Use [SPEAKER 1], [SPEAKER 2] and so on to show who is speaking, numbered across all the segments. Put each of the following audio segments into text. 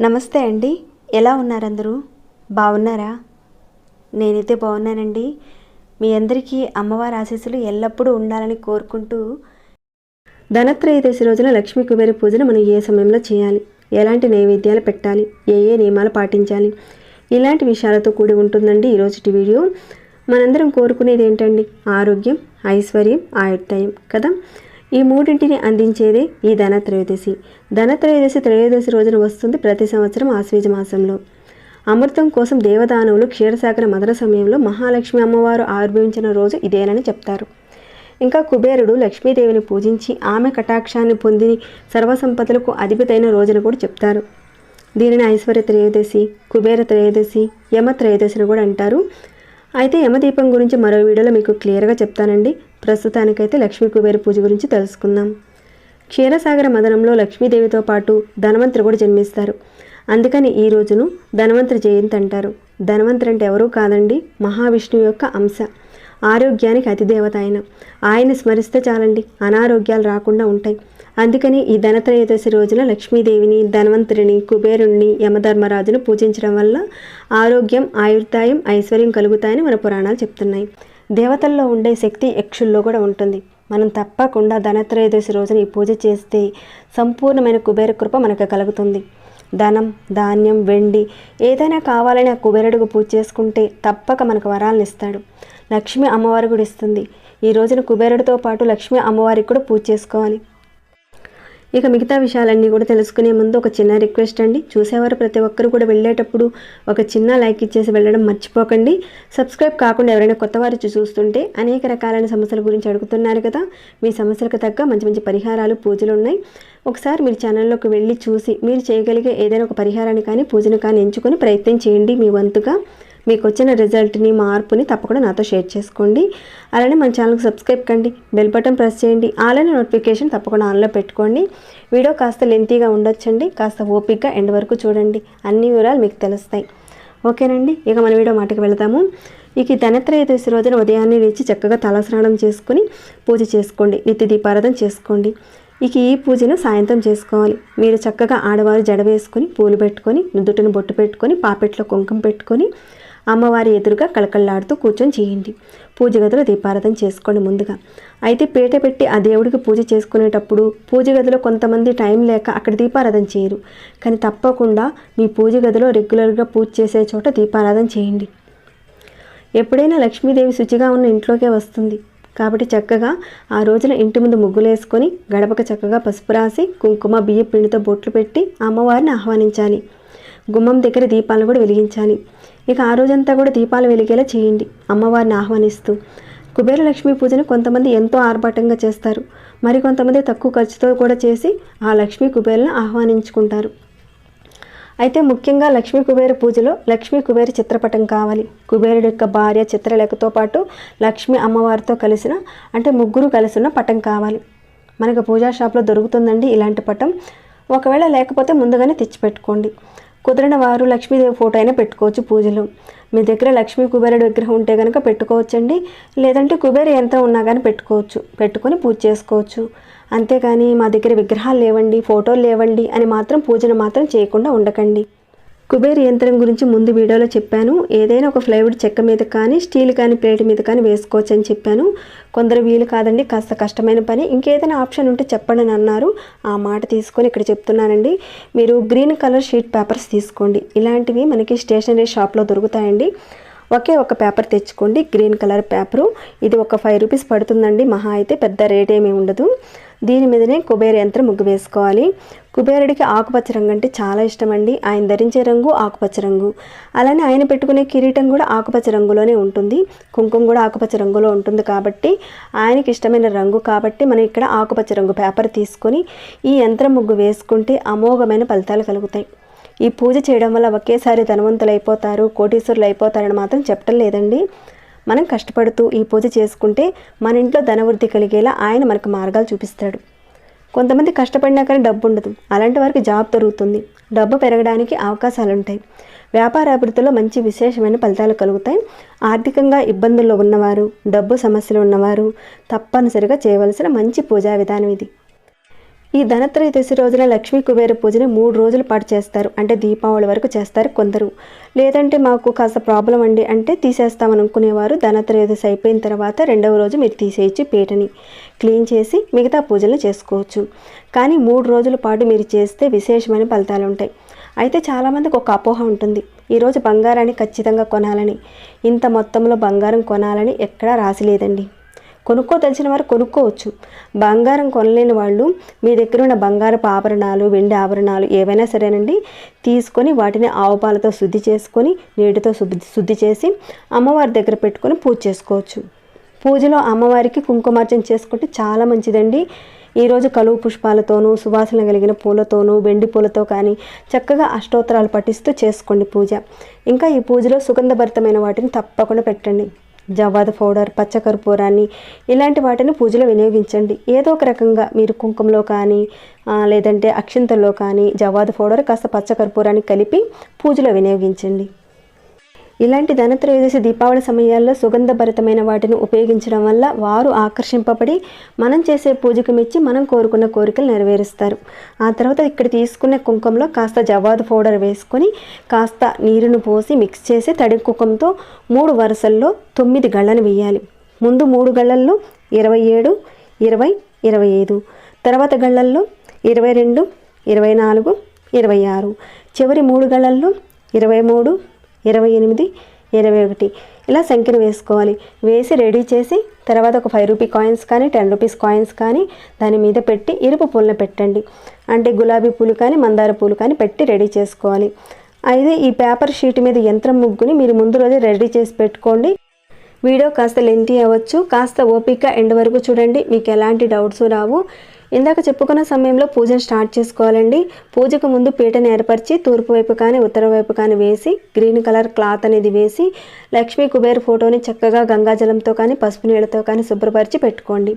[SPEAKER 1] నమస్తే అండి. ఎలా ఉన్నారందరూ? బాగున్నారా? నేనైతే బాగున్నానండి. మీ అందరికీ అమ్మవారి ఆశీస్సులు ఎల్లప్పుడూ ఉండాలని కోరుకుంటూ ధనత్రయోదశి రోజున లక్ష్మీ కుబేర పూజను మనం ఏ సమయంలో చేయాలి? ఎలాంటి నైవేద్యాలు పెట్టాలి? ఏ ఏ నియమాలు పాటించాలి? ఇలాంటి విషయాలతో కూడి ఉంటుందండి ఈరోజు వీడియో. మనందరం కోరుకునేది ఏంటండి? ఆరోగ్యం ఐశ్వర్యం ఆయుర్దాయం కదా? ఈ మూడింటిని అందించేదే ఈ ధనత్రయోదశి. ధనత్రయోదశి త్రయోదశి రోజున వస్తుంది ప్రతి సంవత్సరం ఆశ్వీజ మాసంలో. అమృతం కోసం దేవదానవులు క్షీరసాగర మదన సమయంలో మహాలక్ష్మి అమ్మవారు ఆవిర్భవించిన రోజు ఇదేనని చెప్తారు. ఇంకా కుబేరుడు లక్ష్మీదేవిని పూజించి ఆమె కటాక్షాన్ని పొంది సర్వసంపదలకు అధిపతైన రోజున కూడా చెప్తారు. దీనిని ఐశ్వర్య త్రయోదశి కుబేర త్రయోదశి యమ త్రయోదశిని కూడా అంటారు. అయితే యమదీపం గురించి మరో వీడియోలో మీకు క్లియర్గా చెప్తానండి. ప్రస్తుతానికైతే లక్ష్మీ కుబేర పూజ గురించి తెలుసుకుందాం. క్షీరసాగర మదనంలో లక్ష్మీదేవితో పాటు ధనవంతుడు కూడా జన్మిస్తారు. అందుకని ఈ రోజును ధనవంతుడి జయంతి అంటారు. ధనవంతుడు అంటే ఎవరూ కాదండి మహావిష్ణువు యొక్క అంశ. ఆరోగ్యానికి అతిదేవత ఆయన. ఆయన స్మరిస్తే చాలండి అనారోగ్యాలు రాకుండా ఉంటాయి. అందుకని ఈ ధనత్రయోదశి రోజున లక్ష్మీదేవిని ధన్వంతరిని కుబేరుణ్ణి యమధర్మరాజును పూజించడం వల్ల ఆరోగ్యం ఆయుర్దాయం ఐశ్వర్యం కలుగుతాయని మన పురాణాలు చెప్తున్నాయి. దేవతల్లో ఉండే శక్తి యక్షుల్లో కూడా ఉంటుంది. మనం తప్పకుండా ధనత్రయోదశి రోజున ఈ పూజ చేస్తే సంపూర్ణమైన కుబేర కృప మనకు కలుగుతుంది. ధనం ధాన్యం వెండి ఏదైనా కావాలని ఆ కుబేరుడికి పూజ చేసుకుంటే తప్పక మనకు వరాలను ఇస్తాడు. లక్ష్మి అమ్మవారి కూడా ఇస్తుంది. ఈ రోజున కుబేరుడితో పాటు లక్ష్మి అమ్మవారికి కూడా పూజ చేసుకోవాలి. ఇక మిగతా విషయాలన్నీ కూడా తెలుసుకునే ముందు ఒక చిన్న రిక్వెస్ట్ అండి. చూసేవారు ప్రతి ఒక్కరు కూడా వెళ్ళేటప్పుడు ఒక చిన్న లైక్ ఇచ్చేసి వెళ్ళడం మర్చిపోకండి. సబ్స్క్రైబ్ కాకుండా ఎవరైనా కొత్త వారు చూస్తుంటే అనేక రకాలైన సమస్యల గురించి అడుగుతున్నారు కదా. మీ సమస్యలకు తగ్గ మంచి మంచి పరిహారాలు పూజలు ఉన్నాయి. ఒకసారి మీరు ఛానల్లోకి వెళ్ళి చూసి మీరు చేయగలిగే ఏదైనా ఒక పరిహారాన్ని కానీ పూజను కానీ ఎంచుకొని ప్రయత్నం చేయండి. మీ వంతుగా మీకు వచ్చిన రిజల్ట్ని మార్పుని తప్పకుండా నాతో షేర్ చేసుకోండి. అలానే మన ఛానల్కి సబ్స్క్రైబ్ కండి బెల్ బటన్ ప్రెస్ చేయండి అలానే నోటిఫికేషన్ తప్పకుండా ఆన్లో పెట్టుకోండి. వీడియో కాస్త లెంతీగా ఉండొచ్చండి కాస్త ఓపిక్గా ఎండ్ వరకు చూడండి. అన్ని వివరాలు మీకు తెలుస్తాయి. ఓకేనండి ఇక మన వీడియో మాటకి వెళదాము. ఇక ధనత్రయోదశి రోజున ఉదయాన్నే లేచి చక్కగా తలస్నానం చేసుకుని పూజ చేసుకోండి నిత్య దీపారాధన చేసుకోండి. ఇక ఈ పూజను సాయంత్రం చేసుకోవాలి. మీరు చక్కగా ఆడవారు జడ వేసుకొని పూలు పెట్టుకొని నుదుటిని బొట్టు పెట్టుకొని పాపెట్లో కుంకుమ పెట్టుకొని అమ్మవారి ఎదురుగా కళకళలాడుతూ కూర్చొని చేయండి. పూజ గదిలో దీపారాధన చేసుకోండి ముందుగా. అయితే పీట పెట్టి ఆ దేవుడికి పూజ చేసుకునేటప్పుడు పూజ గదిలో కొంతమంది టైం లేక అక్కడ దీపారాధన చేయరు. కానీ తప్పకుండా మీ పూజ గదిలో రెగ్యులర్గా పూజ చేసే చోట దీపారాధన చేయండి. ఎప్పుడైనా లక్ష్మీదేవి శుచిగా ఉన్న ఇంట్లోకే వస్తుంది. కాబట్టి చక్కగా ఆ రోజున ఇంటి ముందు ముగ్గులు వేసుకొని గడపక చక్కగా పసుపు రాసి కుంకుమ బియ్య పిండితో బొట్లు పెట్టి అమ్మవారిని ఆహ్వానించాలి. గుమ్మం దగ్గర దీపాలను కూడా వెలిగించాలి. ఇక ఆ రోజంతా కూడా దీపాలు వెలిగేలా చేయండి. అమ్మవారిని ఆహ్వానిస్తూ. కుబేర లక్ష్మీ పూజను కొంతమంది ఎంతో ఆర్భాటంగా చేస్తారు. మరి కొంతమంది తక్కువ ఖర్చుతో కూడా చేసి ఆ లక్ష్మీ కుబేరులను ఆహ్వానించుకుంటారు. అయితే ముఖ్యంగా లక్ష్మీ కుబేర పూజలో లక్ష్మీ కుబేర చిత్రపటం కావాలి. కుబేరుడు యొక్క భార్య చిత్రలేఖతో పాటు లక్ష్మీ అమ్మవారితో కలిసిన అంటే ముగ్గురు కలిసిన పటం కావాలి. మనకు పూజా షాప్లో దొరుకుతుందండి ఇలాంటి పటం. ఒకవేళ లేకపోతే ముందుగానే తెచ్చిపెట్టుకోండి. కుదిరిన వారు లక్ష్మీదేవి ఫోటో అయినా పెట్టుకోవచ్చు పూజలో. మీ దగ్గర లక్ష్మీ కుబేరుడు విగ్రహం ఉంటే కనుక పెట్టుకోవచ్చండి. లేదంటే కుబేర యంత్రం ఉన్నా కానీ పెట్టుకోవచ్చు. పెట్టుకొని పూజ చేసుకోవచ్చు. అంతేకాని మా దగ్గర విగ్రహాలు లేవండి ఫోటోలు లేవండి అని మాత్రం పూజను మాత్రం చేయకుండా ఉండకండి. కుబేర్ యంత్రం గురించి ముందు వీడియోలో చెప్పాను. ఏదైనా ఒక ఫ్లైవుడ్ చెక్క మీద కానీ స్టీల్ కానీ ప్లేట్ మీద కానీ వేసుకోవచ్చు అని చెప్పాను. కొందరు వీలు కాదండి కాస్త కష్టమైన పని. ఇంకేదైనా ఆప్షన్ ఉంటే చెప్పండి అని అన్నారు. ఆ మాట తీసుకొని ఇక్కడ చెప్తున్నానండి. మీరు గ్రీన్ కలర్ షీట్ పేపర్స్ తీసుకోండి. ఇలాంటివి మనకి స్టేషనరీ షాప్లో దొరుకుతాయండి. ఒకే ఒక పేపర్ తెచ్చుకోండి గ్రీన్ కలర్ పేపరు. ఇది ఒక ఫైవ్ రూపీస్ పడుతుందండి. మహా అయితే పెద్ద రేట్ ఏమీ ఉండదు. దీని మీదనే కుబేర యంత్రం ముగ్గు వేసుకోవాలి. కుబేరుడికి ఆకుపచ్చ రంగు అంటే చాలా ఇష్టం అండి ఆయన ధరించే రంగు ఆకుపచ్చ రంగు. అలానే ఆయన పెట్టుకునే కిరీటం కూడా ఆకుపచ్చ రంగులోనే ఉంటుంది. కుంకుమ కూడా ఆకుపచ్చ రంగులో ఉంటుంది కాబట్టి ఆయనకి ఇష్టమైన రంగు కాబట్టి మనం ఇక్కడ ఆకుపచ్చ రంగు పేపర్ తీసుకొని ఈ యంత్రం ముగ్గు వేసుకుంటే అమోఘమైన ఫలితాలు కలుగుతాయి. ఈ పూజ చేయడం వల్ల ఒకేసారి ధనవంతులు అయిపోతారు కోటీశ్వరులు అయిపోతారని మాత్రం చెప్పడం లేదండి. మనం కష్టపడుతూ ఈ పూజ చేసుకుంటే మన ఇంట్లో ధనవృద్ధి కలిగేలా ఆయన మనకు మార్గాలు చూపిస్తాడు. కొంతమంది కష్టపడినా కానీ డబ్బు ఉండదు. అలాంటి వారికి జాబ్ దొరుకుతుంది. డబ్బు పెరగడానికి అవకాశాలు ఉంటాయి వ్యాపార అభివృద్ధిలో మంచి విశేషమైన ఫలితాలు కలుగుతాయి. ఆర్థికంగా ఇబ్బందుల్లో ఉన్నవారు డబ్బు సమస్యలు ఉన్నవారు తప్పనిసరిగా చేయవలసిన మంచి పూజా విధానం ఇది. ఈ ధనత్రయోదశి రోజున లక్ష్మీ కుబేర పూజని మూడు రోజుల పాటు చేస్తారు. అంటే దీపావళి వరకు చేస్తారు కొందరు. లేదంటే మాకు కాస్త ప్రాబ్లం అండి అంటే తీసేస్తామని అనుకునేవారు. ధనత్రయోదశి అయిపోయిన తర్వాత రెండవ రోజు మీరు తీసేయచ్చు పీటని. క్లీన్ చేసి మిగతా పూజలు చేసుకోవచ్చు. కానీ మూడు రోజుల పాటు మీరు చేస్తే విశేషమైన ఫలితాలు ఉంటాయి. అయితే చాలామందికి ఒక అపోహ ఉంటుంది. ఈరోజు బంగారాన్ని ఖచ్చితంగా కొనాలని. ఇంత మొత్తంలో బంగారం కొనాలని ఎక్కడా రాసి లేదండి. కొనుక్కోదలిచిన వారు కొనుక్కోవచ్చు. బంగారం కొనలేని వాళ్ళు మీ దగ్గర ఉన్న బంగారపు ఆభరణాలు వెండి ఆభరణాలు ఏవైనా సరేనండి తీసుకొని వాటిని ఆవు పాలతో శుద్ధి చేసుకొని నీటితో శుద్ధి శుద్ధి చేసి అమ్మవారి దగ్గర పెట్టుకొని పూజ చేసుకోవచ్చు. పూజలో అమ్మవారికి కుంకుమార్చన చేసుకుంటే చాలా మంచిదండి. ఈరోజు కలువు పుష్పాలతోనూ సువాసన కలిగిన పూలతోనూ వెండి పూలతో కానీ చక్కగా అష్టోత్తరాలు పఠిస్తూ చేసుకోండి పూజ. ఇంకా ఈ పూజలో సుగంధభరితమైన వాటిని తప్పకుండా పెట్టండి. జవ్వాద పౌడర్ పచ్చకర్పూరాన్ని ఇలాంటి వాటిని పూజలో వినియోగించండి. ఏదో ఒక రకంగా మీరు కుంకుమలో కానీ లేదంటే అక్షింతల్లో కానీ జవ్వాద పౌడర్ కాస్త పచ్చకర్పూరాన్ని కలిపి పూజలో వినియోగించండి. ఇలాంటి ధనత్రయోదశి దీపావళి సమయాల్లో సుగంధభరితమైన వాటిని ఉపయోగించడం వల్ల వారు ఆకర్షింపబడి మనం చేసే పూజకు మెచ్చి మనం కోరుకున్న కోరికలు నెరవేరుస్తారు. ఆ తర్వాత ఇక్కడ తీసుకునే కుంకుమలో కాస్త జవాదు పౌడర్ వేసుకొని కాస్త నీరును పోసి మిక్స్ చేసి తడి కుంకుమతో మూడు వరుసల్లో తొమ్మిది గళ్ళను వేయాలి. ముందు మూడు గళ్ళల్లో ఇరవై ఏడు ఇరవై ఇరవై ఐదు. తర్వాత గళ్ళల్లో ఇరవై రెండు ఇరవై నాలుగు ఇరవై ఆరు. చివరి మూడు గళ్ళల్లో ఇరవై మూడు ఇరవై ఎనిమిది ఇరవై ఒకటి. ఇలా సంఖ్యను వేసుకోవాలి. వేసి రెడీ చేసి తర్వాత ఒక ఫైవ్ రూపీ కాయిన్స్ కానీ టెన్ రూపీస్ కాయిన్స్ కానీ దాని మీద పెట్టి ఇరుపు పూలను పెట్టండి. అంటే గులాబీ పూలు కానీ మందార పూలు కానీ పెట్టి రెడీ చేసుకోవాలి. అయితే ఈ పేపర్ షీట్ మీద యంత్రం ముగ్గుని మీరు ముందు రోజే రెడీ చేసి పెట్టుకోండి. వీడియో కాస్త లెంతి అవ్వచ్చు. కాస్త ఓపిక ఎండ్ వరకు చూడండి. మీకు ఎలాంటి డౌట్స్ రావు. ఇందాక చెప్పుకున్న సమయంలో పూజను స్టార్ట్ చేసుకోవాలండి. పూజకు ముందు పీటను ఏర్పరిచి తూర్పు వైపు కానీ ఉత్తర వైపు కానీ వేసి గ్రీన్ కలర్ క్లాత్ అనేది వేసి లక్ష్మీ కుబేర్ ఫోటోని చక్కగా గంగాజలంతో కానీ పసుపు నీళ్ళతో కానీ శుభ్రపరిచి పెట్టుకోండి.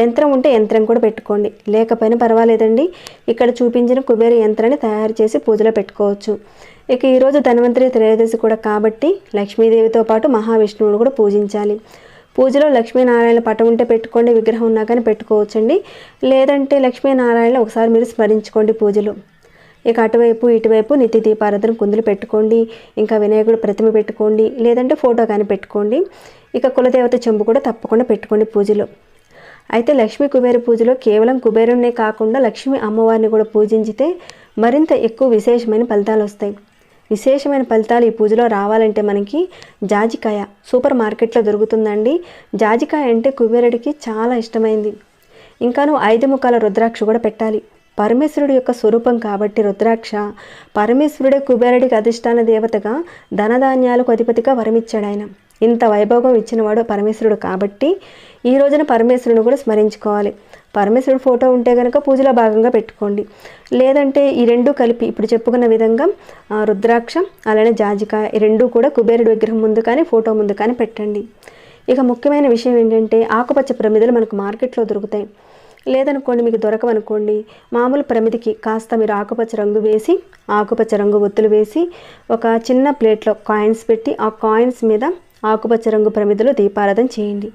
[SPEAKER 1] యంత్రం ఉంటే యంత్రం కూడా పెట్టుకోండి. లేకపోయినా పర్వాలేదండి. ఇక్కడ చూపించిన కుబేర యంత్రాన్ని తయారు చేసి పూజలో పెట్టుకోవచ్చు. ఇక ఈరోజు ధన్వంతరి త్రయోదశి కూడా కాబట్టి లక్ష్మీదేవితో పాటు మహావిష్ణువును కూడా పూజించాలి. పూజలో లక్ష్మీనారాయణ పటం ఉంటే పెట్టుకోండి విగ్రహం ఉన్నా కానీ పెట్టుకోవచ్చండి. లేదంటే లక్ష్మీనారాయణ ఒకసారి మీరు స్మరించుకోండి పూజలు. ఇక అటువైపు ఇటువైపు నిత్య దీపారాధన కుందులు పెట్టుకోండి ఇంకా వినాయకుడు ప్రతిమ పెట్టుకోండి లేదంటే ఫోటో కానీ పెట్టుకోండి. ఇక కులదేవత చెంబు కూడా తప్పకుండా పెట్టుకోండి పూజలో. అయితే లక్ష్మీ కుబేర పూజలో కేవలం కుబేరుణ్ణే కాకుండా లక్ష్మీ అమ్మవారిని కూడా పూజించితే మరింత ఎక్కువ విశేషమైన ఫలితాలు వస్తాయి. విశేషమైన ఫలితాలు ఈ పూజలో రావాలంటే మనకి జాజికాయ సూపర్ మార్కెట్లో దొరుకుతుందండి. జాజికాయ అంటే కుబేరుడికి చాలా ఇష్టమైంది. ఇంకాను ఐదు ముఖాల రుద్రాక్ష కూడా పెట్టాలి. పరమేశ్వరుడు యొక్క స్వరూపం కాబట్టి రుద్రాక్ష పరమేశ్వరుడే కుబేరుడికి అధిష్టాన దేవతగా ధనధాన్యాలకు అధిపతిగా వరమిచ్చాడు ఆయన. ఇంత వైభోగం ఇచ్చినవాడు పరమేశ్వరుడు కాబట్టి ఈ రోజున పరమేశ్వరుని కూడా స్మరించుకోవాలి. పరమేశ్వరుడు ఫోటో ఉంటే కనుక పూజలో భాగంగా పెట్టుకోండి. లేదంటే ఈ రెండు కలిపి ఇప్పుడు చెప్పుకున్న విధంగా రుద్రాక్ష అలానే జాజికాయ ఈ రెండు కూడా కుబేరుడి విగ్రహం ముందు కానీ ఫోటో ముందు కానీ పెట్టండి. ఇక ముఖ్యమైన విషయం ఏంటంటే ఆకుపచ్చ ప్రమిదలు మనకు మార్కెట్లో దొరుకుతాయి. లేదనుకోండి మీకు దొరకవనుకోండి మామూలు ప్రమిదికి కాస్త మీరు ఆకుపచ్చ రంగు వేసి ఆకుపచ్చ రంగు ఒత్తులు వేసి ఒక చిన్న ప్లేట్లో కాయిన్స్ పెట్టి ఆ కాయిన్స్ మీద ఆకుపచ్చ రంగు ప్రమిదలో దీపారాధన చేయండి.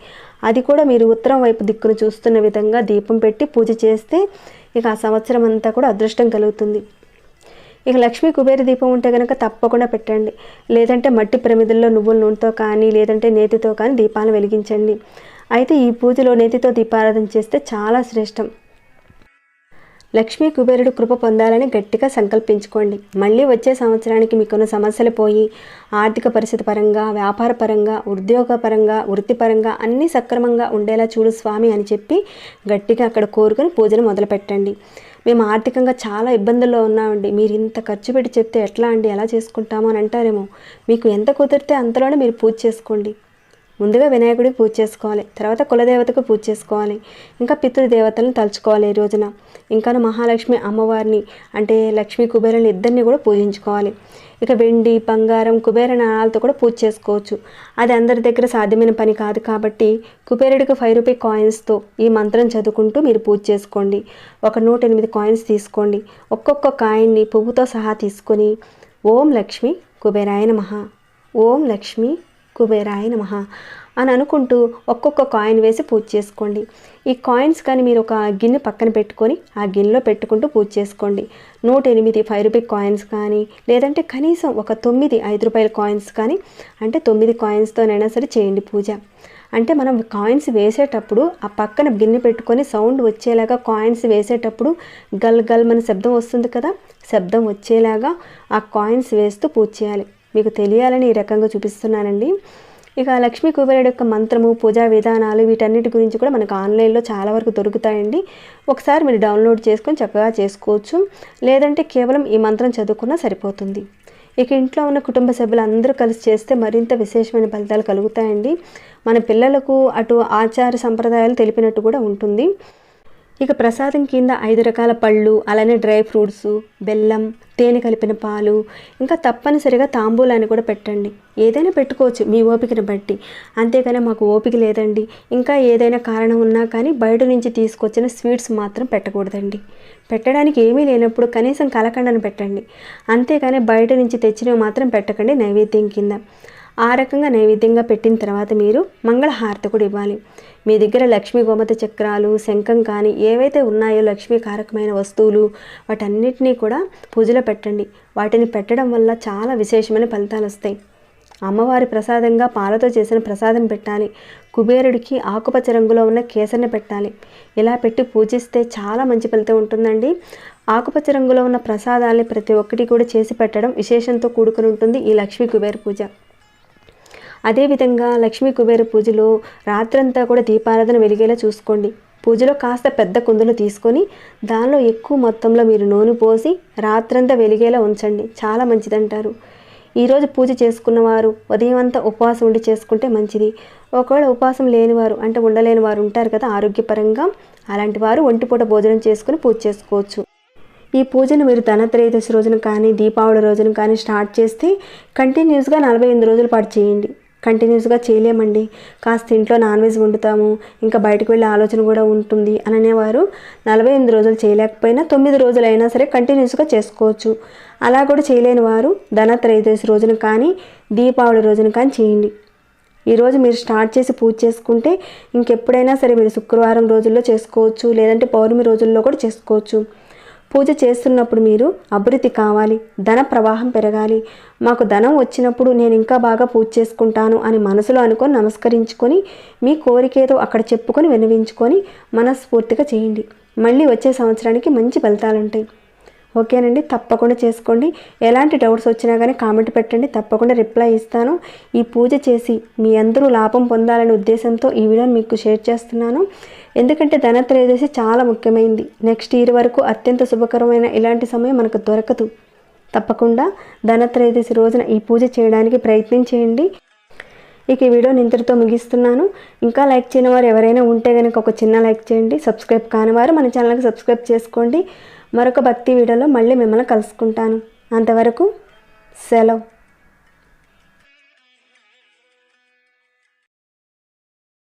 [SPEAKER 1] అది కూడా మీరు ఉత్తరం వైపు దిక్కును చూస్తున్న విధంగా దీపం పెట్టి పూజ చేస్తే ఇక ఆ సంవత్సరం అంతా కూడా అదృష్టం కలుగుతుంది. ఇక లక్ష్మీ కుబేర దీపం ఉంటే కనుక తప్పకుండా పెట్టండి. లేదంటే మట్టి ప్రమిదల్లో నువ్వుల నూనెతో కానీ లేదంటే నేతితో కానీ దీపాలు వెలిగించండి. అయితే ఈ పూజలో నేతితో దీపారాధన చేస్తే చాలా శ్రేష్టం. లక్ష్మీ కుబేరుడు కృప పొందాలని గట్టిగా సంకల్పించుకోండి. మళ్ళీ వచ్చే సంవత్సరానికి మీకున్న సమస్యలు పోయి ఆర్థిక పరిస్థితి పరంగా వ్యాపార పరంగా ఉద్యోగపరంగా వృత్తిపరంగా అన్నీ సక్రమంగా ఉండేలా చూడు స్వామి అని చెప్పి గట్టిగా అక్కడ కోరుకొని పూజను మొదలుపెట్టండి. మేము ఆర్థికంగా చాలా ఇబ్బందుల్లో ఉన్నామండి. మీరు ఇంత ఖర్చు పెట్టి చెప్తే ఎట్లా అండి? ఎలా చేసుకుంటామో అని అంటారేమో. మీకు ఎంత కుదిరితే అంతలోనే మీరు పూజ చేసుకోండి. ముందుగా వినాయకుడికి పూజ చేసుకోవాలి. తర్వాత కులదేవతకు పూజ చేసుకోవాలి. ఇంకా పితృదేవతలను తలుచుకోవాలి ఈ రోజున. ఇంకా మహాలక్ష్మి అమ్మవారిని అంటే లక్ష్మీ కుబేరుని ఇద్దరిని కూడా పూజించుకోవాలి. ఇక వెండి బంగారం కుబేర నాణాలతో కూడా పూజ చేసుకోవచ్చు. అది అందరి దగ్గర సాధ్యమైన పని కాదు కాబట్టి కుబేరుడికి ఫైవ్ రూపీ కాయిన్స్తో ఈ మంత్రం చదువుకుంటూ మీరు పూజ చేసుకోండి. ఒక నూట ఎనిమిది కాయిన్స్ తీసుకోండి. ఒక్కొక్క కాయిన్ని పువ్వుతో సహా తీసుకొని ఓం లక్ష్మి కుబేరాయ మహా ఓం లక్ష్మి కుబేరాయ నమ అని అనుకుంటూ ఒక్కొక్క కాయిన్ వేసి పూజ చేసుకోండి. ఈ కాయిన్స్ కానీ మీరు ఒక గిన్నె పక్కన పెట్టుకొని ఆ గిన్నెలో పెట్టుకుంటూ పూజ చేసుకోండి. నూట ఎనిమిది ఫైవ్ రూపీ కాయిన్స్ కానీ లేదంటే కనీసం ఒక తొమ్మిది ఐదు రూపాయల కాయిన్స్ కానీ అంటే తొమ్మిది కాయిన్స్తోనైనా సరే చేయండి పూజ. అంటే మనం కాయిన్స్ వేసేటప్పుడు ఆ పక్కన గిన్నె పెట్టుకొని సౌండ్ వచ్చేలాగా కాయిన్స్ వేసేటప్పుడు గల్ గల్ మన శబ్దం వస్తుంది కదా? శబ్దం వచ్చేలాగా ఆ కాయిన్స్ వేస్తూ పూజ చేయాలి. మీకు తెలియాలని ఈ రకంగా చూపిస్తున్నానండి. ఇక లక్ష్మీ కుబేరుడు యొక్క మంత్రము పూజా విధానాలు వీటన్నిటి గురించి కూడా మనకు ఆన్లైన్లో చాలా వరకు దొరుకుతాయండి. ఒకసారి మీరు డౌన్లోడ్ చేసుకొని చక్కగా చేసుకోవచ్చు. లేదంటే కేవలం ఈ మంత్రం చదువుకున్నా సరిపోతుంది. ఇక ఇంట్లో ఉన్న కుటుంబ సభ్యులు అందరూ కలిసి చేస్తే మరింత విశేషమైన ఫలితాలు కలుగుతాయండి. మన పిల్లలకు అటు ఆచార సంప్రదాయాలు తెలిపినట్టు కూడా ఉంటుంది. ఇక ప్రసాదం కింద ఐదు రకాల పళ్ళు అలానే డ్రై ఫ్రూట్స్ బెల్లం తేనె కలిపిన పాలు ఇంకా తప్పనిసరిగా తాంబూలాన్ని కూడా పెట్టండి. ఏదైనా పెట్టుకోవచ్చు మీ ఓపికను బట్టి. అంతేగాని మాకు ఓపిక లేదండి. ఇంకా ఏదైనా కారణం ఉన్నా కానీ బయట నుంచి తీసుకొచ్చిన స్వీట్స్ మాత్రం పెట్టకూడదండి. పెట్టడానికి ఏమీ లేనప్పుడు కనీసం కలకండను పెట్టండి. అంతేగాని బయట నుంచి తెచ్చినవి మాత్రం పెట్టకండి నైవేద్యం కింద. ఆ రకంగా నైవేద్యంగా పెట్టిన తర్వాత మీరు మంగళహారతి కూడా ఇవ్వాలి. మీ దగ్గర లక్ష్మీ గోమత చక్రాలు శంఖం కానీ ఏవైతే ఉన్నాయో లక్ష్మీ కారకమైన వస్తువులు వాటన్నిటినీ కూడా పూజలో పెట్టండి. వాటిని పెట్టడం వల్ల చాలా విశేషమైన ఫలితాలు వస్తాయి. అమ్మవారి ప్రసాదంగా పాలతో చేసిన ప్రసాదం పెట్టాలి. కుబేరుడికి ఆకుపచ్చ రంగులో ఉన్న కేసరిని పెట్టాలి. ఇలా పెట్టి పూజిస్తే చాలా మంచి ఫలితం ఉంటుందండి. ఆకుపచ్చ రంగులో ఉన్న ప్రసాదాన్ని ప్రతి ఒక్కటి కూడా చేసి పెట్టడం విశేషంతో కూడుకుని ఉంటుంది ఈ లక్ష్మీ కుబేర పూజ. అదేవిధంగా లక్ష్మీ కుబేర పూజలో రాత్రంతా కూడా దీపారాధన వెలిగేలా చూసుకోండి. పూజలో కాస్త పెద్ద కుందులు తీసుకొని దానిలో ఎక్కువ మొత్తంలో మీరు నూనె పోసి రాత్రంతా వెలిగేలా ఉంచండి. చాలా మంచిదంటారు. ఈరోజు పూజ చేసుకున్నవారు ఉదయం అంతా ఉపవాసం ఉండి చేసుకుంటే మంచిది. ఒకవేళ ఉపవాసం లేనివారు అంటే ఉండలేని వారు ఉంటారు కదా ఆరోగ్యపరంగా అలాంటి వారు ఒంటిపూట భోజనం చేసుకుని పూజ చేసుకోవచ్చు. ఈ పూజను మీరు ధనత్రయోదశి రోజున కానీ దీపావళి రోజున కానీ స్టార్ట్ చేస్తే కంటిన్యూస్గా నలభై ఎనిమిది రోజుల పాటు చేయండి. కంటిన్యూస్గా చేయలేమండి. కాస్త ఇంట్లో నాన్ వెజ్ వండుతాము ఇంకా బయటకు వెళ్ళే ఆలోచన కూడా ఉంటుంది అని అనేవారు. నలభై ఎనిమిది రోజులు చేయలేకపోయినా తొమ్మిది రోజులు అయినా సరే కంటిన్యూస్గా చేసుకోవచ్చు. అలా కూడా చేయలేని వారు ధనత్రయోదశి రోజున కానీ దీపావళి రోజున కానీ చేయండి. ఈరోజు మీరు స్టార్ట్ చేసి పూజ చేసుకుంటే ఇంకెప్పుడైనా సరే మీరు శుక్రవారం రోజుల్లో చేసుకోవచ్చు లేదంటే పౌర్ణమి రోజుల్లో కూడా చేసుకోవచ్చు. పూజ చేస్తున్నప్పుడు మీరు అభివృద్ధి కావాలి ధన ప్రవాహం పెరగాలి. మాకు ధనం వచ్చినప్పుడు నేను ఇంకా బాగా పూజ చేసుకుంటాను అని మనసులో అనుకొని నమస్కరించుకొని మీ కోరికేదో అక్కడ చెప్పుకొని వినవించుకొని మనస్ఫూర్తిగా చేయండి. మళ్ళీ వచ్చే సంవత్సరానికి మంచి ఫలితాలు ఉంటాయి ఓకేనండి? తప్పకుండా చేసుకోండి. ఎలాంటి డౌట్స్ వచ్చినా కానీ కామెంట్ పెట్టండి. తప్పకుండా రిప్లై ఇస్తాను. ఈ పూజ చేసి మీ అందరూ లాభం పొందాలనే ఉద్దేశంతో ఈ వీడియోని మీకు షేర్ చేస్తున్నాను. ఎందుకంటే ధనత్రయోదశి చాలా ముఖ్యమైనది నెక్స్ట్ ఇయర్ వరకు అత్యంత శుభకరమైన ఇలాంటి సమయం మనకు దొరకదు. తప్పకుండా ధనత్రయోదశి రోజున ఈ పూజ చేయడానికి ప్రయత్నం చేయండి. ఇక ఈ వీడియోని ఇంతటితో ముగిస్తున్నాను. ఇంకా లైక్ చేయని వారు ఎవరైనా ఉంటే కనుక ఒక చిన్న లైక్ చేయండి. సబ్స్క్రైబ్ కాని వారు మన ఛానల్కి సబ్స్క్రైబ్ చేసుకోండి. మరొక భక్తి వీడియోలో మళ్ళీ మిమ్మల్ని కలుసుకుంటాను. అంతవరకు సెలవు.